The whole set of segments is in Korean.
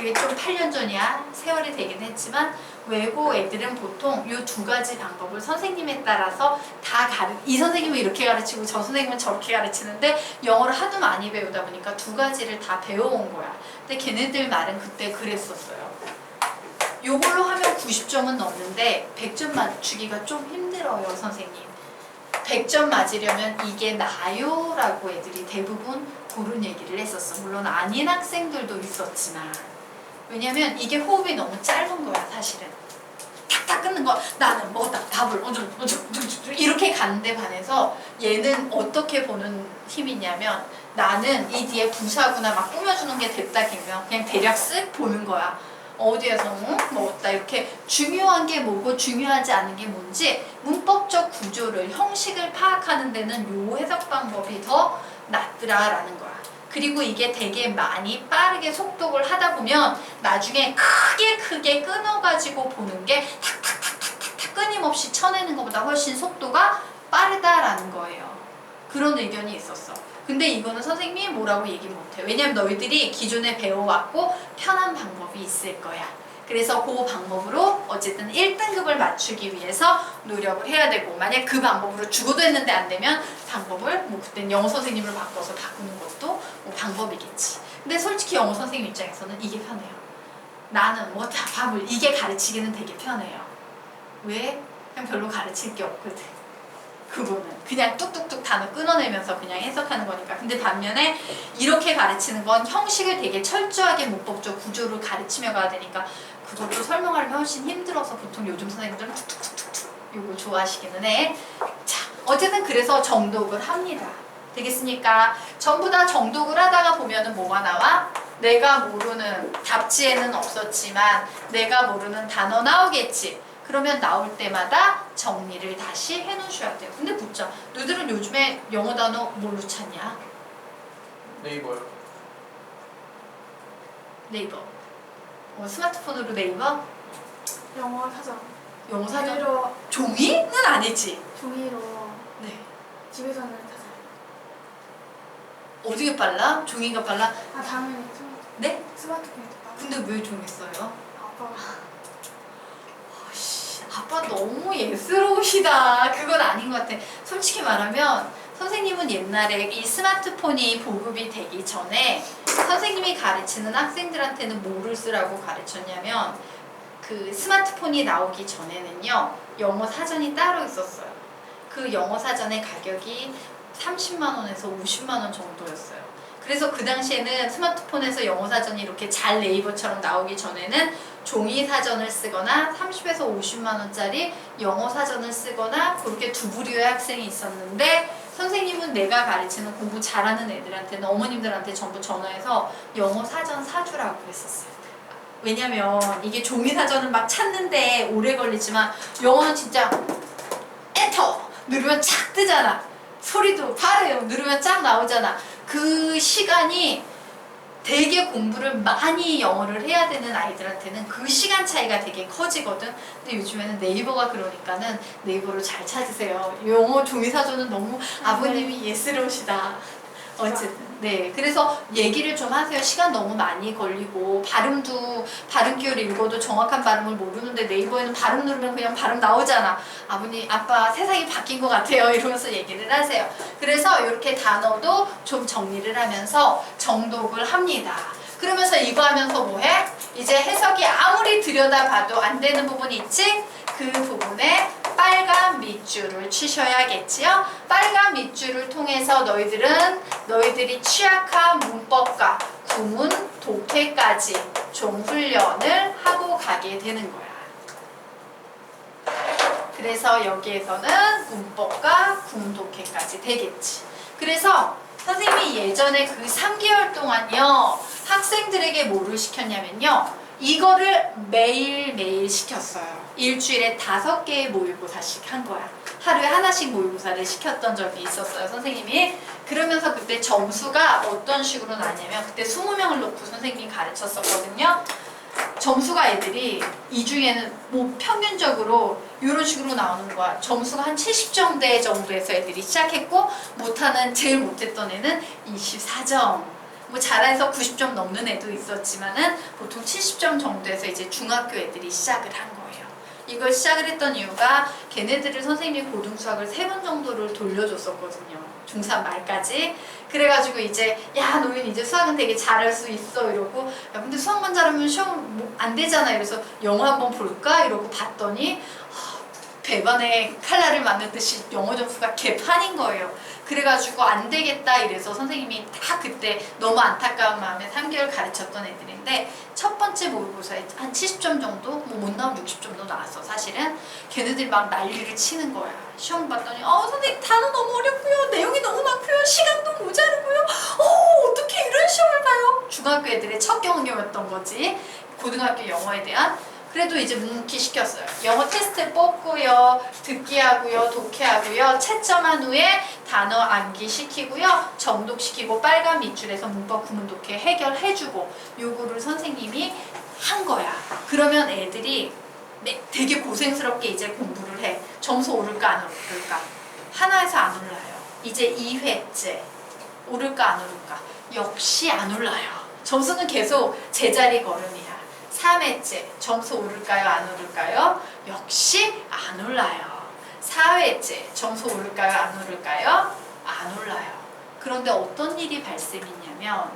그게 좀 8년 전이야 세월이 되긴 했지만 외고 애들은 보통 이 두 가지 방법을 선생님에 따라서 다 가르 이 선생님은 이렇게 가르치고 저 선생님은 저렇게 가르치는데 영어를 하도 많이 배우다 보니까 두 가지를 다 배워온 거야 근데 걔네들 말은 그때 그랬었어요 요걸로 하면 90점은 넘는데 100점 맞추기가 좀 힘들어요 선생님 100점 맞으려면 이게 나요? 라고 애들이 대부분 그런 얘기를 했었어. 물론 아닌 학생들도 있었지만. 왜냐면 이게 호흡이 너무 짧은 거야, 사실은. 탁탁 끊는 거. 나는 어쩌고 어쩌고 이렇게 가는데 반해서 얘는 어떻게 보는 힘이냐면 나는 이 뒤에 부사구나 막 꾸며주는 게 됐다 기면 그냥 대략 쓱 보는 거야. 어디에서 응? 먹었다 이렇게 중요한 게 뭐고 중요하지 않은 게 뭔지 문법적 구조를 형식을 파악하는 데는 요 해석 방법이 더 낫더라라는 거야. 그리고 이게 되게 많이 빠르게 속독을 하다 보면 나중에 크게 크게 끊어가지고 보는 게 탁탁탁탁탁 끊임없이 쳐내는 것보다 훨씬 속도가 빠르다라는 거예요. 그런 의견이 있었어. 근데 이거는 선생님이 뭐라고 얘기 못해. 왜냐면 너희들이 기존에 배워왔고 편한 방법이 있을 거야. 그래서 그 방법으로 어쨌든 1등급을 맞추기 위해서 노력을 해야 되고 만약 그 방법으로 죽어도 했는데 안 되면 방법을 뭐 그땐 영어 선생님을 바꿔서 바꾸는 것도 뭐 방법이겠지. 근데 솔직히 영어 선생님 입장에서는 이게 편해요. 나는 뭐 다 밥을 이게 가르치기는 되게 편해요. 왜? 그냥 별로 가르칠 게 없거든. 그거는 그냥 뚝뚝뚝 단어 끊어내면서 그냥 해석하는 거니까. 근데 반면에 이렇게 가르치는 건 형식을 되게 철저하게 문법적 구조를 가르치며 가야 되니까 그것도 설명하려면 훨씬 힘들어서 보통 요즘 선생님들은 툭툭툭툭 요거 좋아하시기는 해. 자, 어쨌든 그래서 정독을 합니다. 되겠습니까? 전부 다 정독을 하다가 보면은 뭐가 나와? 내가 모르는 답지에는 없었지만 내가 모르는 단어 나오겠지. 그러면 나올 때마다 정리를 다시 해놓으셔야 돼요. 근데 묻자. 너희들은 요즘에 영어 단어 뭘로 찾냐? 네이버요. 네이버. 어, 스마트폰으로 네이버? 영어 사전. 영어 사전? 종이로 종이는 아니지. 종이로 네. 집에서는 사전. 어디가 빨라? 종이가 빨라? 아 당연히 스마트 네? 스마트폰이 더 빠르. 근데 왜 종이 써요? 아빠가 아씨, 아빠 너무 예스러우시다. 그건 아닌 것 같아. 솔직히 말하면 선생님은 옛날에 이 스마트폰이 보급이 되기 전에 선생님이 가르치는 학생들한테는 뭐를 쓰라고 가르쳤냐면 그 스마트폰이 나오기 전에는요 영어 사전이 따로 있었어요. 그 영어 사전의 가격이 30만 원에서 50만 원 정도였어요. 그래서 그 당시에는 스마트폰에서 영어 사전이 이렇게 잘 네이버처럼 나오기 전에는 종이 사전을 쓰거나 30에서 50만 원짜리 영어 사전을 쓰거나 그렇게 두 부류의 학생이 있었는데 선생님은 내가 가르치는 공부 잘하는 애들한테는 어머님들한테 전부 전화해서 영어 사전 사주라고 했었어요. 왜냐면 이게 종이 사전을 막 찾는데 오래 걸리지만 영어는 진짜 엔터 누르면 착 뜨잖아. 소리도 빠르요. 누르면 쫙 나오잖아. 그 시간이 되게 공부를 많이 영어를 해야 되는 아이들한테는 그 시간 차이가 되게 커지거든. 근데 요즘에는 네이버가 그러니까는 네이버로 잘 찾으세요. 영어 종이 사전은 너무 아버님이 예스러우시다. 어쨌든 네 그래서 얘기를 좀 하세요. 시간 너무 많이 걸리고 발음도 발음 기호를 읽어도 정확한 발음을 모르는데 네이버에는 발음 누르면 그냥 발음 나오잖아. 아버님 아빠 세상이 바뀐 것 같아요. 이러면서 얘기를 하세요. 그래서 이렇게 단어도 좀 정리를 하면서 정독을 합니다. 그러면서 이거 하면서 뭐해? 이제 해석이 아무리 들여다봐도 안 되는 부분이 있지? 그 부분에 빨간 밑줄을 치셔야겠지요. 빨간 밑줄을 통해서 너희들은 너희들이 취약한 문법과 구문, 독해까지 좀 훈련을 하고 가게 되는 거야. 그래서 여기에서는 문법과 구문, 독해까지 되겠지. 그래서 선생님이 예전에 그 3개월 동안요 학생들에게 뭐를 시켰냐면요 이거를 매일매일 시켰어요. 일주일에 다섯 개의 모의고사씩 한 거야. 하루에 하나씩 모의고사를 시켰던 적이 있었어요, 선생님이. 그러면서 그때 점수가 어떤 식으로 나냐면 그때 20명을 놓고 선생님이 가르쳤었거든요. 점수가 애들이 이 중에는 뭐 평균적으로 이런 식으로 나오는 거야. 점수가 한 70점대 정도에서 애들이 시작했고 못하는 제일 못했던 애는 24점. 뭐 잘해서 90점 넘는 애도 있었지만은 보통 70점 정도에서 이제 중학교 애들이 시작을 한 거예요. 이걸 시작을 했던 이유가 걔네들을 선생님이 고등 수학을 세 번 정도를 돌려줬었거든요. 중3 말까지. 그래가지고 이제 야 너희는 이제 수학은 되게 잘할 수 있어 이러고 야 근데 수학만 잘하면 시험 뭐안 되잖아 이래서 영어 한번 볼까 이러고 봤더니 배반에 칼날을 맞는 듯이 영어 점수가 개판인 거예요. 그래가지고 안 되겠다 이래서 선생님이 다 그때 너무 안타까운 마음에 3개월 가르쳤던 애들인데 첫 번째 모의고사에 한 70점 정도? 뭐 못 나오면 60점도 나왔어 사실은. 걔네들이 막 난리를 치는 거야. 시험 봤더니 어 선생님 단어 너무 어렵고요. 내용이 너무 많고요. 시간도 모자르고요. 어 어떻게 이런 시험을 봐요? 중학교 애들의 첫 경험이었던 거지. 고등학교 영어에 대한 그래도 이제 묵묵히 시켰어요. 영어 테스트 뽑고요, 듣기 하고요, 독해 하고요, 채점한 후에 단어 암기 시키고요, 정독시키고 빨간 밑줄에서 문법 구문 독해 해결해주고 요거를 선생님이 한 거야. 그러면 애들이 네, 되게 고생스럽게 이제 공부를 해. 점수 오를까 안 오를까? 하나에서 안 올라요. 이제 2회째 오를까 안 오를까? 역시 안 올라요. 점수는 계속 제자리 걸음이야. 3회째 점수 오를까요? 안 오를까요? 역시 안 올라요. 4회째 점수 오를까요? 안 오를까요? 안 올라요. 그런데 어떤 일이 발생했냐면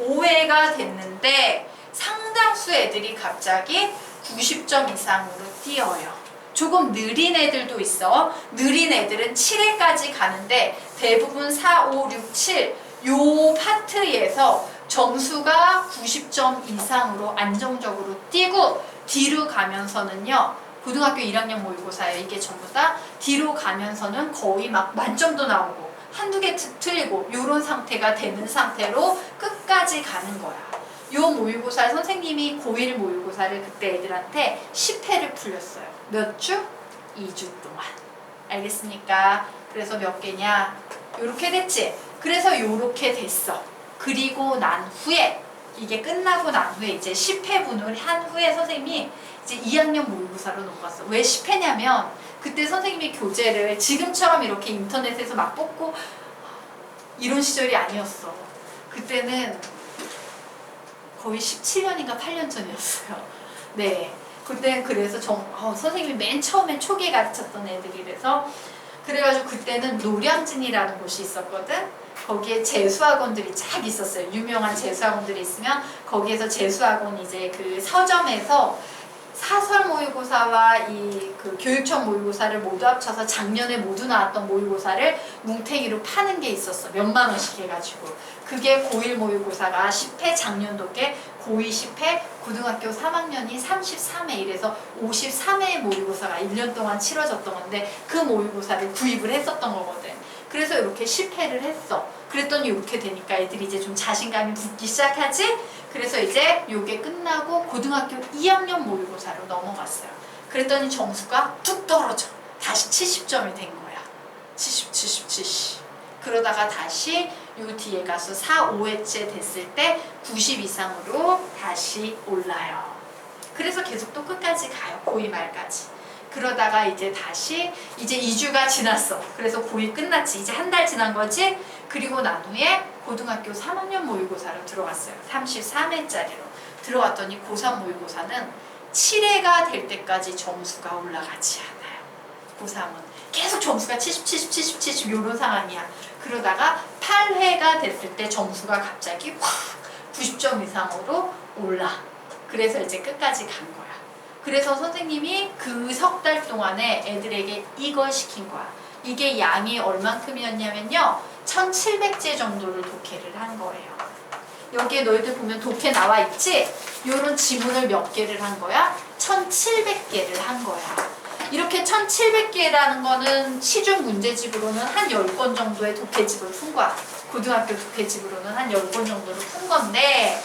5회가 됐는데 상당수 애들이 갑자기 90점 이상으로 뛰어요. 조금 느린 애들도 있어. 느린 애들은 7회까지 가는데 대부분 4, 5, 6, 7 요 파트에서 점수가 90점 이상으로 안정적으로 뛰고 뒤로 가면서는요. 고등학교 1학년 모의고사에 이게 전부 다 뒤로 가면서는 거의 막 만점도 나오고 한두 개 트- 틀리고 요런 상태가 되는 상태로 끝까지 가는 거야. 요 모의고사 선생님이 고1 모의고사를 그때 애들한테 10회를 풀렸어요. 몇 주? 2주 동안. 알겠습니까? 그래서 몇 개냐? 요렇게 됐지? 그래서 요렇게 됐어. 그리고 난 후에 이게 끝나고 난 후에 이제 10회 분을 한 후에 선생님이 이제 2학년 모의고사로 넘어갔어. 왜 10회냐면 그때 선생님이 교재를 지금처럼 이렇게 인터넷에서 막 뽑고 이런 시절이 아니었어. 그때는 거의 17년인가 8년 전이었어요. 네. 그때 그래서 정, 어, 선생님이 맨 처음에 초기에 가르쳤던 애들이라서 그래가지고 그때는 노량진이라는 곳이 있었거든. 거기에 재수학원들이 쫙 있었어요. 유명한 재수학원들이 있으면 거기에서 재수학원 이제 그 서점에서 사설 모의고사와 이 그 교육청 모의고사를 모두 합쳐서 작년에 모두 나왔던 모의고사를 뭉탱이로 파는 게 있었어. 몇만 원씩 해가지고. 그게 고1 모의고사가 10회 작년도께 고2 10회 고등학교 3학년이 33회 이래서 53회 모의고사가 1년 동안 치러졌던 건데 그 모의고사를 구입을 했었던 거거든. 그래서 이렇게 10회를 했어. 그랬더니 이렇게 되니까 애들이 이제 좀 자신감이 붙기 시작하지? 그래서 이제 요게 끝나고 고등학교 2학년 모의고사로 넘어갔어요. 그랬더니 점수가 뚝 떨어져. 다시 70점이 된 거야. 70, 70, 70. 그러다가 다시 요 뒤에 가서 4, 5회째 됐을 때 90 이상으로 다시 올라요. 그래서 계속 또 끝까지 가요. 고2 말까지. 그러다가 이제 다시 이제 2주가 지났어. 그래서 고2 끝났지. 이제 한 달 지난 거지. 그리고 난 후에 고등학교 3학년 모의고사로 들어갔어요. 33회짜리로. 들어갔더니 고3 모의고사는 7회가 될 때까지 점수가 올라가지 않아요. 고3은. 계속 점수가 70, 70, 70, 70 요런 상황이야. 그러다가 8회가 됐을 때 점수가 갑자기 확 90점 이상으로 올라. 그래서 이제 끝까지 간 거야. 그래서 선생님이 그 석 달 동안에 애들에게 이걸 시킨 거야. 이게 양이 얼만큼이었냐면요. 1700제 정도를 독해를 한 거예요. 여기에 너희들 보면 독해 나와 있지? 요런 지문을 몇 개를 한 거야? 1700개를 한 거야. 이렇게 1700개라는 거는 시중 문제집으로는 한 10권 정도의 독해집을 푼 거야. 고등학교 독해집으로는 한 10권 정도를 푼 건데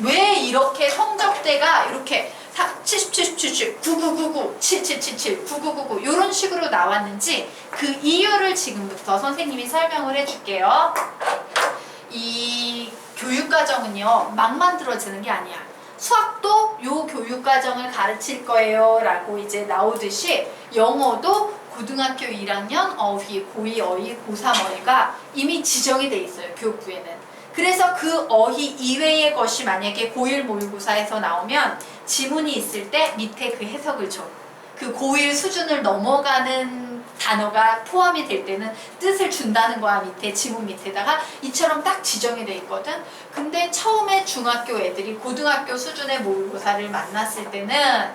왜 이렇게 성적대가 이렇게 70, 70, 70, 9999, 7777, 9999 이런 식으로 나왔는지 그 이유를 지금부터 선생님이 설명을 해줄게요. 이 교육과정은요 막 만들어지는 게 아니야. 수학도 요 교육과정을 가르칠 거예요 라고 이제 나오듯이 영어도 고등학교 1학년 어휘, 고2 어휘, 고3 어휘가 이미 지정이 돼 있어요 교육부에는. 그래서 그 어휘 이외의 것이 만약에 고1 모의고사에서 나오면 지문이 있을 때 밑에 그 해석을 줘. 그 고1 수준을 넘어가는 단어가 포함이 될 때는 뜻을 준다는 거야 밑에 지문 밑에다가 이처럼 딱 지정이 돼 있거든. 근데 처음에 중학교 애들이 고등학교 수준의 모의고사를 만났을 때는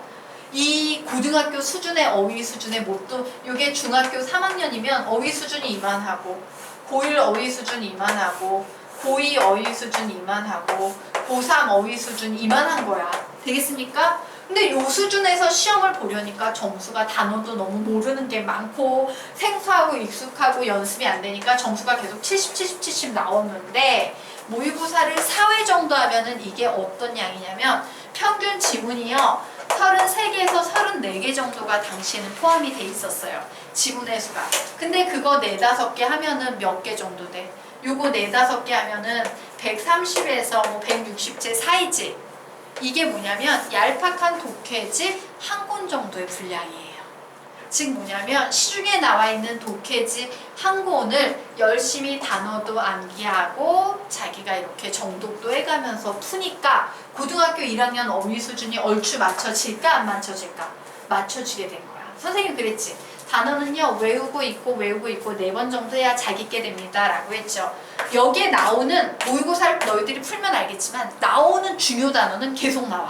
이 고등학교 수준의 어휘 수준의 못도 이게 중학교 3학년이면 어휘 수준이 이만하고 고1 어휘 수준이 이만하고 고2 어휘 수준이 이만하고 고3 어휘 수준이 이만한 거야. 되겠습니까? 근데 요 수준에서 시험을 보려니까 점수가 단어도 너무 모르는 게 많고 생소하고 익숙하고 연습이 안 되니까 점수가 계속 70, 70, 70 나오는데 모의고사를 4회 정도 하면은 이게 어떤 양이냐면 평균 지문이요. 33개에서 34개 정도가 당시에는 포함이 돼 있었어요. 지문의 수가. 근데 그거 4, 5개 하면은 몇 개 정도 돼? 요거 4, 5개 하면은 130에서 뭐 160제 사이지. 이게 뭐냐면 얄팍한 독해지 한 권 정도의 분량이에요. 즉 뭐냐면 시중에 나와 있는 독해지 한 권을 열심히 단어도 암기하고 자기가 이렇게 정독도 해가면서 푸니까 고등학교 1학년 어휘 수준이 얼추 맞춰질까 안 맞춰질까? 맞춰지게 된 거야. 선생님 그랬지. 단어는요 외우고 있고 외우고 있고 네 번 정도 해야 자기 게 됩니다 라고 했죠. 여기에 나오는 모의고사를 너희들이 풀면 알겠지만 나오는 중요 단어는 계속 나와.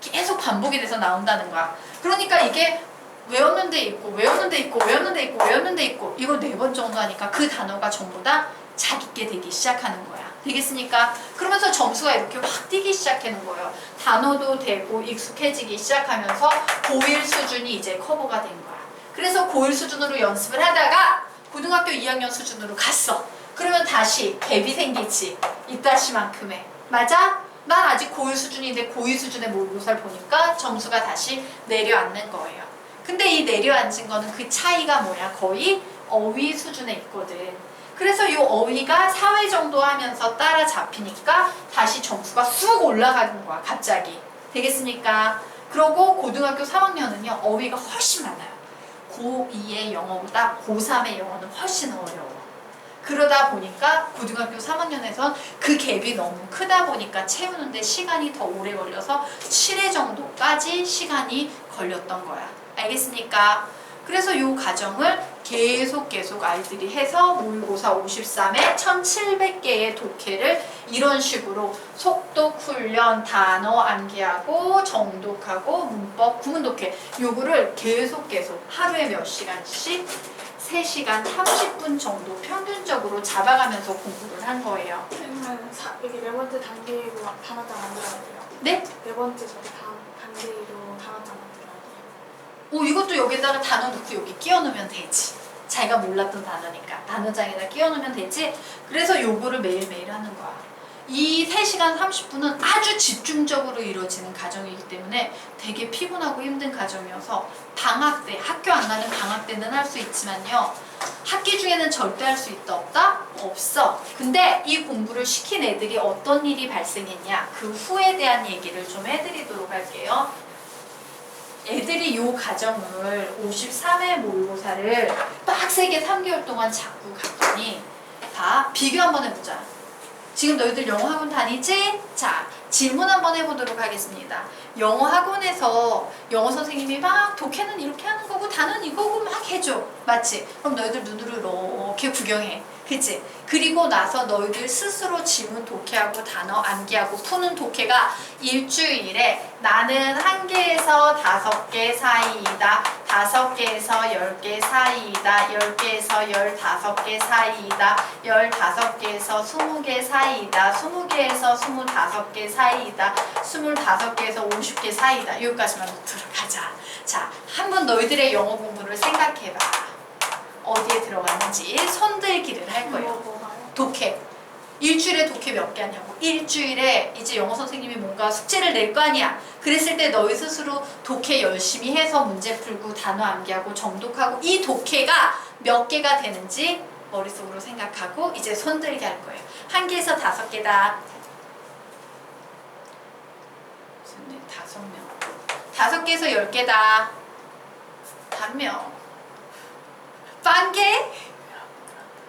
계속 반복이 돼서 나온다는 거야. 그러니까 이게 외웠는 데 있고 외웠는 데 있고 외웠는 데 있고 외웠는 데 있고 이거 네 번 정도 하니까 그 단어가 전부 다 자기게 되기 시작하는 거야. 되겠습니까? 그러면서 점수가 이렇게 확 뛰기 시작하는 거예요. 단어도 되고 익숙해지기 시작하면서 고1 수준이 이제 커버가 된 거야. 그래서 고1 수준으로 연습을 하다가 고등학교 2학년 수준으로 갔어. 그러면 다시 갭이 생기지. 이따시만큼의. 맞아? 난 아직 고1 수준인데 고2 수준의 모의고사를 보니까 점수가 다시 내려앉는 거예요. 근데 이 내려앉은 거는 그 차이가 뭐야? 거의 어휘 수준에 있거든. 그래서 이 어휘가 4회 정도 하면서 따라잡히니까 다시 점수가 쑥 올라가는 거야, 갑자기. 되겠습니까? 그러고 고등학교 3학년은요, 어휘가 훨씬 많아요. 고2의 영어보다 고3의 영어는 훨씬 어려워. 그러다 보니까 고등학교 3학년에선 그 갭이 너무 크다 보니까 채우는데 시간이 더 오래 걸려서 7회 정도까지 시간이 걸렸던 거야. 알겠습니까? 그래서 이 과정을 계속 계속 아이들이 해서 모의고사 53에 1700개의 독해를 이런 식으로 속독 훈련, 단어 암기하고 정독하고 문법, 구문 독해 요거를 계속 계속 하루에 몇 시간씩 3시간 30분 정도 평균적으로 잡아가면서 공부를 한 거예요. 그러면 사, 여기 네 번째 단계로 단어장 만들어야 돼요. 네? 네 번째 저기 단, 단계로 단어장. 오 이것도 여기다가 단어 넣고 여기 끼워 넣으면 되지. 자기가 몰랐던 단어니까 단어장에다 끼워 넣으면 되지. 그래서 요거를 매일매일 하는 거야. 이 3시간 30분은 아주 집중적으로 이루어지는 과정이기 때문에 되게 피곤하고 힘든 과정이어서 방학 때, 학교 안 가는 방학 때는 할 수 있지만요. 학기 중에는 절대 할 수 있다 없다? 없어. 근데 이 공부를 시킨 애들이 어떤 일이 발생했냐 그 후에 대한 얘기를 좀 해드리도록 할게요. 애들이 요 과정을 53회 모의고사를 빡세게 3개월 동안 자꾸 갔더니 다 비교 한번 해보자. 지금 너희들 영어 학원 다니지? 자, 질문 한번 해보도록 하겠습니다. 영어 학원에서 영어 선생님이 막 독해는 이렇게 하는 거고 단어는 이거고 막 해줘. 맞지? 그럼 너희들 눈으로 이렇게 구경해. 그치? 그리고 나서 너희들 스스로 지문 독해하고 단어 암기하고 푸는 독해가 일주일에 나는 한 개에서 다섯 개 사이이다. 다섯 개에서 열 개 사이이다. 열 개에서 열다섯 개 사이이다. 열다섯 개에서 스무 개 사이이다. 스무 개에서 스물다섯 개 사이이다. 스물다섯 개에서 오십 개 사이이다. 여기까지만 들어가자. 자, 한번 너희들의 영어 공부를 생각해봐. 어디에 들어가는지 손들기를 할 거예요. 독해. 일주일에 독해 몇 개 하냐고. 일주일에 이제 영어 선생님이 뭔가 숙제를 낼 거 아니야. 그랬을 때 너희 스스로 독해 열심히 해서 문제 풀고 단어 암기하고 정독하고 이 독해가 몇 개가 되는지 머릿속으로 생각하고 이제 손들기 할 거예요. 한 개에서 다섯 개다. 손들 다섯 명. 다섯 개에서 열 개다. 한 명. 빵개?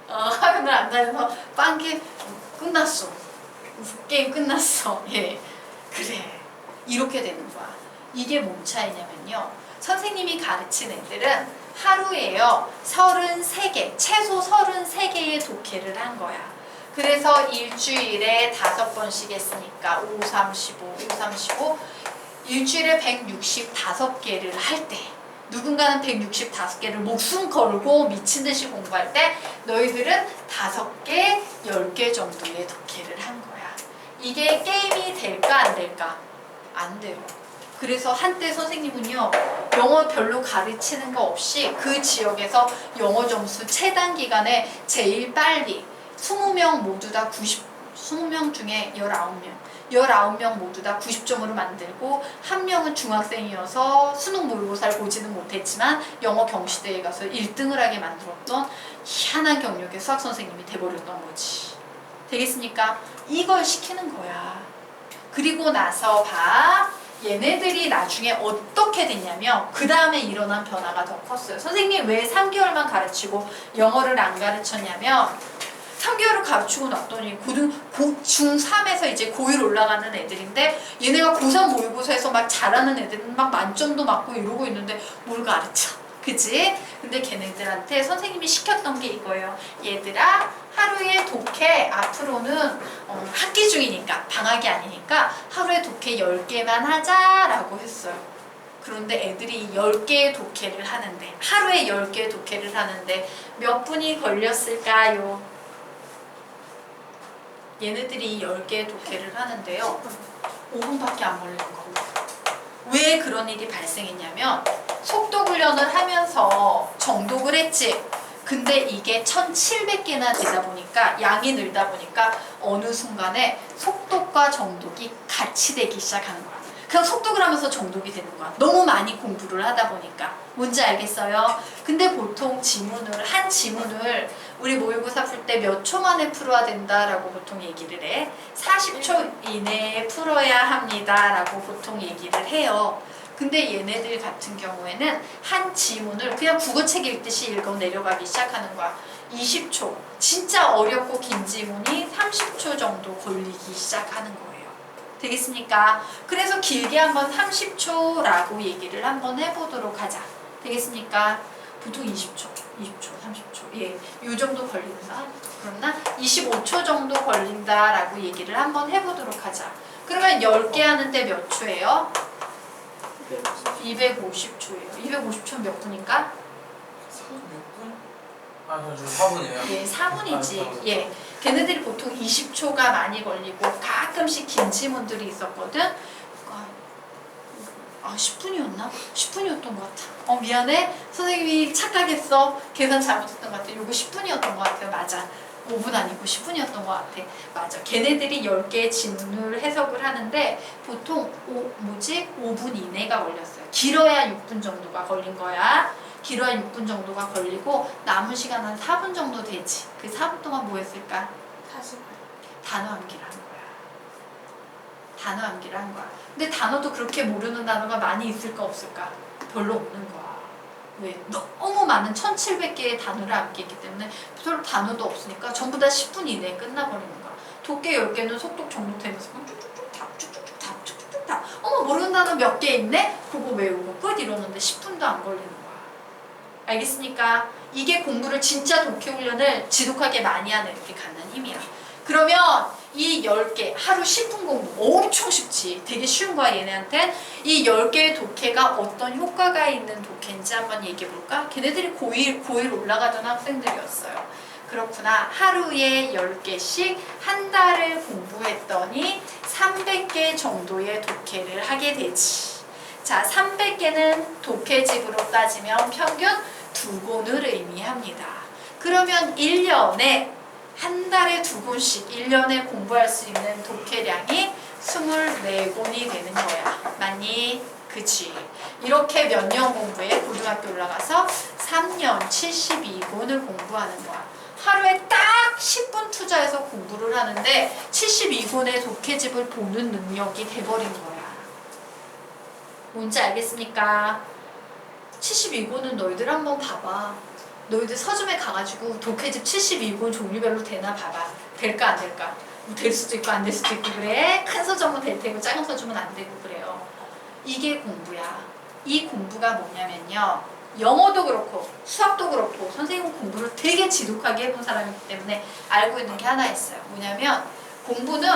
어, 학원을 안 다녀서 빵개 끝났어. 게임 끝났어. 예. 그래. 이렇게 되는 거야. 이게 뭔 차이냐면요. 선생님이 가르친 애들은 하루에요. 33개, 최소 33개의 독해를 한 거야. 그래서 일주일에 다섯 번씩 했으니까 5, 3, 15, 5, 3, 15 일주일에 165개를 할 때 누군가는 165개를 목숨 걸고 미친 듯이 공부할 때 너희들은 5개, 10개 정도의 독해를 한 거야. 이게 게임이 될까 안 될까? 안 돼요. 그래서 한때 선생님은요 영어 별로 가르치는 거 없이 그 지역에서 영어 점수 최단 기간에 제일 빨리 20명 모두 다 90, 20명 중에 19명 19명 모두 다 90점으로 만들고 한 명은 중학생이어서 수능 모의고사를 보지는 못했지만 영어 경시대에 가서 1등을 하게 만들었던 희한한 경력의 수학 선생님이 돼버렸던 거지. 되겠습니까? 이걸 시키는 거야. 그리고 나서 봐. 얘네들이 나중에 어떻게 됐냐면 그 다음에 일어난 변화가 더 컸어요. 선생님 왜 3개월만 가르치고 영어를 안 가르쳤냐면 3개월을 가르치고 났더니 고등 고, 중3에서 이제 고1 올라가는 애들인데 얘네가 고3 모의고사에서 막 잘하는 애들은 막 만점도 맞고 이러고 있는데 뭘 가르쳐 그치? 근데 걔네들한테 선생님이 시켰던 게 이거예요 얘들아 하루에 독해 앞으로는 어, 학기 중이니까 방학이 아니니까 하루에 독해 10개만 하자라고 했어요 그런데 애들이 10개의 독해를 하는데 하루에 10개의 독해를 하는데 몇 분이 걸렸을까요? 얘네들이 10개의 독해를 하는데요. 5분밖에 안 걸리는 겁니다. 왜 그런 일이 발생했냐면 속도 훈련을 하면서 정독을 했지. 근데 이게 1700개나 되다 보니까 양이 늘다 보니까 어느 순간에 속독과 정독이 같이 되기 시작하는 거야. 그냥 속독을 하면서 정독이 되는 거야. 너무 많이 공부를 하다 보니까. 뭔지 알겠어요? 근데 보통 지문을, 한 지문을 우리 모의고사 풀 때 몇 초 만에 풀어야 된다라고 보통 얘기를 해. 40초 이내에 풀어야 합니다라고 보통 얘기를 해요. 근데 얘네들 같은 경우에는 한 지문을 그냥 국어책 읽듯이 읽어 내려가기 시작하는 거야. 20초. 진짜 어렵고 긴 지문이 30초 정도 걸리기 시작하는 거예요. 되겠습니까? 그래서 길게 한번 30초라고 얘기를 한번 해보도록 하자. 되겠습니까? 보통 20초, 20초, 30초. 예, 요 정도 걸린다. 그러나 25초 정도 걸린다라고 얘기를 한번 해보도록 하자. 그러면 10개 하는데 몇 초예요? 250초예요. 250초는 몇 분인가? 6분? 아, 저 지금 4분이에요. 예, 4분이지. 예. 걔네들이 보통 20초가 많이 걸리고 가끔씩 긴 지문들이 있었거든. 아, 아 10분이었나? 10분이었던 것 같아. 어 미안해. 선생님이 착각했어. 계산 잘못했던 것 같아. 요거 10분이었던 것 같아요. 맞아. 5분 아니고 10분이었던 것 같아. 맞아. 걔네들이 10개의 지문을 해석을 하는데 보통 오, 뭐지? 5분 이내가 걸렸어요. 길어야 6분 정도가 걸린 거야. 길어야 6분 정도가 걸리고 남은 시간 한 4분 정도 되지. 그 4분 동안 뭐 했을까? 다시 단어 암기를 한 거야. 단어 암기를 한 거야. 근데 단어도 그렇게 모르는 단어가 많이 있을까 없을까? 별로 없는 거야. 왜? 너무 많은 1700개의 단어를 암기했기 때문에 별로 단어도 없으니까 전부 다 10분 이내에 끝나버리는 거야. 독해 10개는 속독 정독되면서 그냥 쭉쭉쭉 답, 쭉쭉쭉 답, 쭉쭉쭉 답. 어머 모르는 단어 몇 개 있네? 그거 외우고 끝 이러는데 10분도 안 걸리는 거야. 알겠습니까? 이게 공부를 진짜 독해 훈련을 지독하게 많이 하는 이렇게 갖는 힘이야. 그러면 이 10개, 하루 10분 공부 엄청 쉽지. 되게 쉬운 거야, 얘네한텐. 이 10개의 독해가 어떤 효과가 있는 독해인지 한번 얘기해 볼까? 걔네들이 고1, 고1 올라가던 학생들이었어요. 그렇구나. 하루에 10개씩 한 달을 공부했더니 300개 정도의 독해를 하게 되지. 자, 300개는 독해집으로 따지면 평균 두 권을 의미합니다. 그러면 1년에 한 달에 두 권씩 1년에 공부할 수 있는 독해량이 24권이 되는 거야. 맞니? 그치. 이렇게 몇 년 공부해? 고등학교 올라가서 3년 72권을 공부하는 거야. 하루에 딱 10분 투자해서 공부를 하는데 72권의 독해집을 보는 능력이 돼버린 거야. 뭔지 알겠습니까? 72권은 너희들 한번 봐봐. 너희들 서점에 가가지고 독해집 72권 종류별로 되나 봐봐. 될까 안 될까? 될 수도 있고 안 될 수도 있고 그래. 큰 서점은 될 테고 작은 서점은 안 되고 그래요. 이게 공부야. 이 공부가 뭐냐면요. 영어도 그렇고 수학도 그렇고 선생님은 공부를 되게 지독하게 해본 사람이기 때문에 알고 있는 게 하나 있어요. 뭐냐면 공부는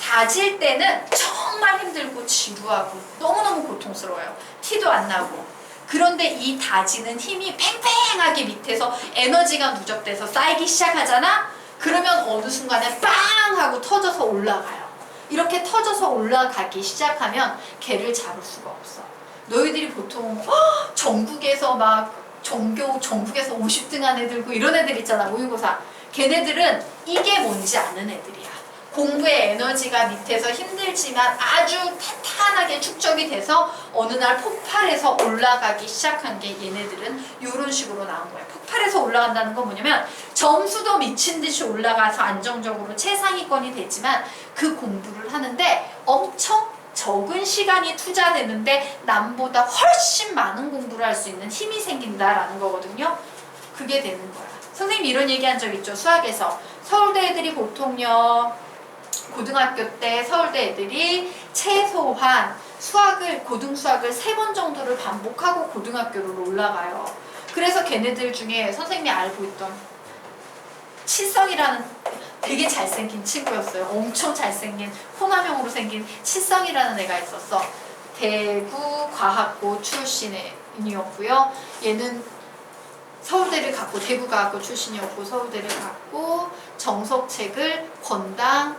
다질 때는 정말 힘들고 지루하고 너무너무 고통스러워요. 티도 안 나고. 그런데 이 다지는 힘이 팽팽하게 밑에서 에너지가 누적돼서 쌓이기 시작하잖아? 그러면 어느 순간에 빵 하고 터져서 올라가요. 이렇게 터져서 올라가기 시작하면 걔를 잡을 수가 없어. 너희들이 보통 헉, 전국에서 막 전교 전국에서 50등 한 애들고 이런 애들 있잖아 모의고사. 걔네들은 이게 뭔지 아는 애들이야. 공부의 에너지가 밑에서 힘들지만 아주 탄탄하게 축적이 돼서 어느 날 폭발해서 올라가기 시작한 게 얘네들은 이런 식으로 나온 거예요. 폭발해서 올라간다는 건 뭐냐면 점수도 미친 듯이 올라가서 안정적으로 최상위권이 됐지만 그 공부를 하는데 엄청 적은 시간이 투자되는데 남보다 훨씬 많은 공부를 할 수 있는 힘이 생긴다라는 거거든요. 그게 되는 거야. 선생님 이런 얘기 한 적 있죠. 수학에서. 서울대 애들이 보통요. 고등학교 때 서울대 애들이 최소한 수학을 고등 수학을 세 번 정도를 반복하고 고등학교로 올라가요. 그래서 걔네들 중에 선생님이 알고 있던 칠성이라는 되게 잘생긴 친구였어요. 엄청 잘생긴 호남형으로 생긴 칠성이라는 애가 있었어. 대구 과학고 출신이었고요. 얘는 서울대를 갔고 대구 과학고 출신이었고 서울대를 갔고 정석책을 건당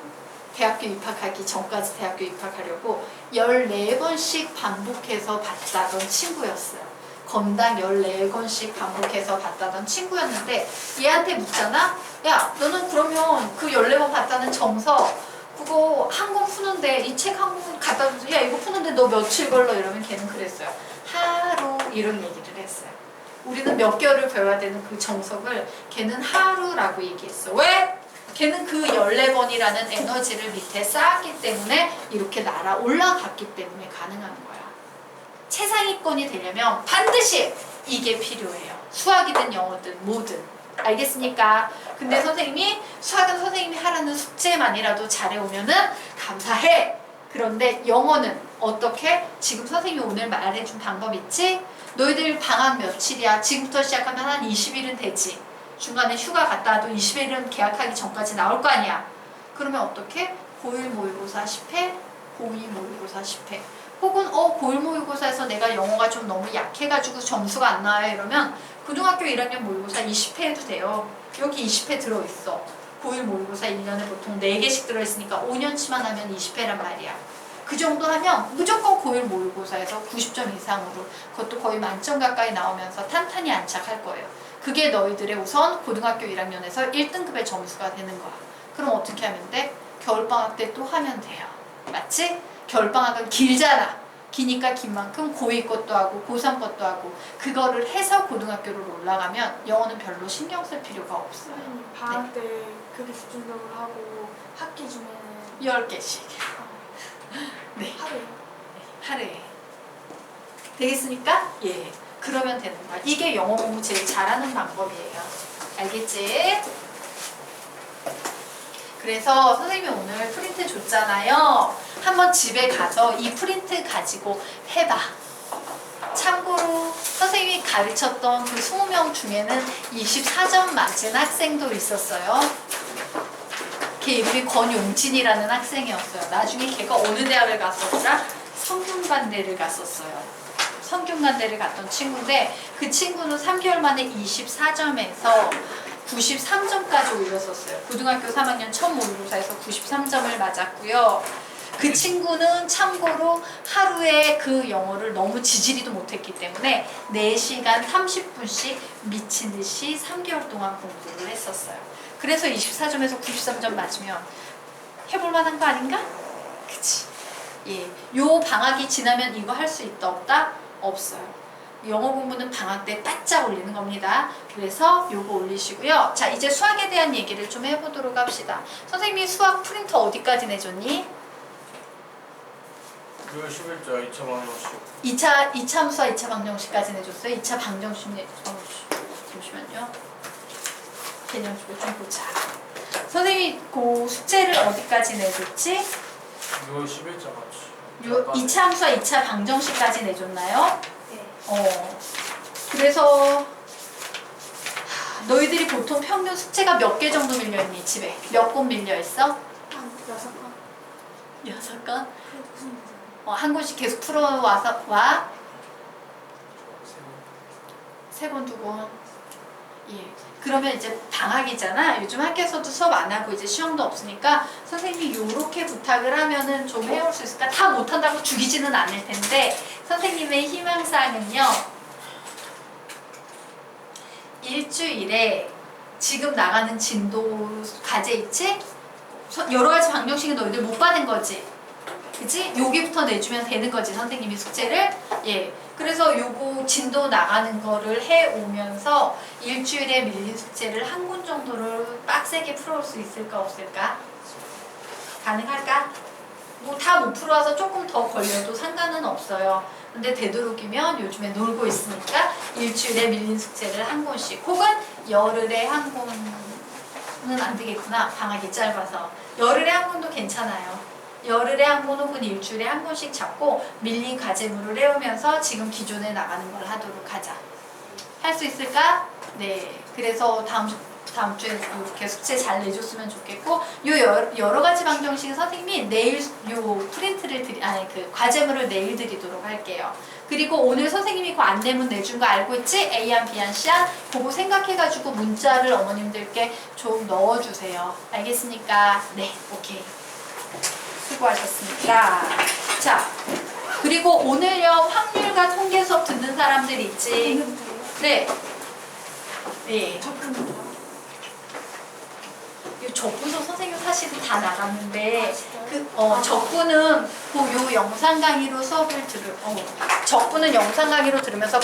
대학교 입학하기 전까지 대학교 입학하려고 14번씩 반복해서 봤다던 친구였어요. 건당 14권씩 반복해서 봤다던 친구였는데 얘한테 묻잖아? 야 너는 그러면 그 14번 봤다는 정석 그거 한권 푸는데 이책한권 갖다 줘서 야 이거 푸는데 너 며칠 걸러 이러면 걔는 그랬어요. 하루 이런 얘기를 했어요. 우리는 몇 개월을 배워야 되는 그 정석을 걔는 하루라고 얘기했어. 왜? 걔는 그 14번이라는 에너지를 밑에 쌓았기 때문에 이렇게 날아 올라갔기 때문에 가능한 거야. 최상위권이 되려면 반드시 이게 필요해요. 수학이든 영어든 뭐든. 알겠습니까? 근데 선생님이 수학은 선생님이 하라는 숙제만이라도 잘해오면은 감사해. 그런데 영어는 어떻게? 지금 선생님이 오늘 말해준 방법 있지? 너희들 방학 며칠이야? 지금부터 시작하면 한 20일은 되지. 중간에 휴가 갔다 와도 20일은 계약하기 전까지 나올 거 아니야. 그러면 어떻게? 고1 모의고사 10회, 고2 모의고사 10회. 혹은 어 고1 모의고사에서 내가 영어가 좀 너무 약해가지고 점수가 안 나와요 이러면 고등학교 1학년 모의고사 20회 해도 돼요. 여기 20회 들어있어. 고1 모의고사 1년에 보통 4개씩 들어있으니까 5년치만 하면 20회란 말이야. 그 정도 하면 무조건 고1 모의고사에서 90점 이상으로 그것도 거의 만점 가까이 나오면서 탄탄히 안착할 거예요. 그게 너희들의 우선 고등학교 1학년에서 1등급의 점수가 되는 거야. 그럼 어떻게 하면 돼? 겨울방학 때 또 하면 돼요. 맞지? 겨울방학은 길잖아. 기니까 긴 만큼 고2 것도 하고 고3 것도 하고 그거를 해서 고등학교로 올라가면 영어는 별로 신경 쓸 필요가 없어요. 선생님 방학 때 그게 집중적으로 하고 학기 중에는 10개씩 네. 하루에 하루에 되겠습니까? 예. 그러면 되는 거야. 이게 영어 공부 제일 잘하는 방법이에요. 알겠지? 그래서 선생님이 오늘 프린트 줬잖아요. 한번 집에 가서 이 프린트 가지고 해봐. 참고로 선생님이 가르쳤던 그 20명 중에는 24점 맞은 학생도 있었어요. 걔 이름이 권용진이라는 학생이었어요. 나중에 걔가 어느 대학을 갔었더라? 성균관대를 갔었어요. 성균관대를 갔던 친구인데 그 친구는 3개월 만에 24점에서 93점까지 올렸었어요. 고등학교 3학년 첫 모의고사에서 93점을 맞았고요. 그 친구는 참고로 하루에 그 영어를 너무 지지리도 못했기 때문에 4시간 30분씩 미친 듯이 3개월 동안 공부를 했었어요. 그래서 24점에서 93점 맞으면 해볼 만한 거 아닌가? 그치. 예. 요 방학이 지나면 이거 할 수 있다 없다? 없어요. 영어 공부는 방학 때 바짝 올리는 겁니다. 그래서 요거 올리시고요. 자, 이제 수학에 대한 얘기를 좀 해보도록 합시다. 선생님이 수학 프린터 어디까지 내줬니? 6월 10일자 2차 방정식 2차, 2차 함수와 2차 방정식까지 내줬어요. 2차 방정식 내, 어, 잠시만요. 개념식을 좀 보자. 선생님이 그 숙제를 어디까지 내줬지? 6월 10일자 맞지? 요 2차 함수와 2차 방정식까지 내줬나요? 네. 어. 그래서 하, 너희들이 보통 평균 숙제가 몇 개 정도 밀려있니 집에? 몇 권 밀려있어? 한 여섯 번. 여섯 문제예요? 어, 한 권씩 계속 풀어와서 와? 세 권, 두 권. 예. 그러면 이제 방학이잖아. 요즘 학교에서도 수업 안 하고 이제 시험도 없으니까 선생님이 요렇게 부탁을 하면은 좀 해올 수 있을까? 다 못한다고 죽이지는 않을 텐데 선생님의 희망사항은요. 일주일에 지금 나가는 진도 과제 있지? 서- 여러 가지 방정식은 너희들 못 받은 거지? 그치? 여기부터 내주면 되는 거지 선생님이 숙제를 예 그래서 요거 진도 나가는 거를 해 오면서 일주일에 밀린 숙제를 한 권 정도를 빡세게 풀어올 수 있을까 없을까? 가능할까? 뭐 다 못 풀어와서 조금 더 걸려도 상관은 없어요. 근데 되도록이면 요즘에 놀고 있으니까 일주일에 밀린 숙제를 한 권씩 혹은 열흘에 한 권은 안 되겠구나. 방학이 짧아서. 열흘에 한 권도 괜찮아요 열흘에 한 번 혹은 일주일에 한 번씩 잡고 밀린 과제물을 해오면서 지금 기존에 나가는 걸 하도록 하자. 할 수 있을까? 네. 그래서 다음 주, 다음 주에 이렇게 숙제 잘 내줬으면 좋겠고 요 여러, 여러 가지 방정식 선생님이 내일 요 프린트를 드리 아니 그 과제물을 내일 드리도록 할게요. 그리고 오늘 선생님이 그 안내문 내준 거 알고 있지? A안, B안, C안 그거 생각해가지고 문자를 어머님들께 좀 넣어주세요. 알겠습니까? 네, 오케이. 수고하셨습니다. 자, 그리고 오늘요 확률과 통계 수업 듣는 사람들 있지? 네. 네. 적분서 선생님 사실은 다 나갔는데? 그 어, 적분은 그 요 영상 강의로 수업을 들을 어, 적분은 영상 강의로 들으면서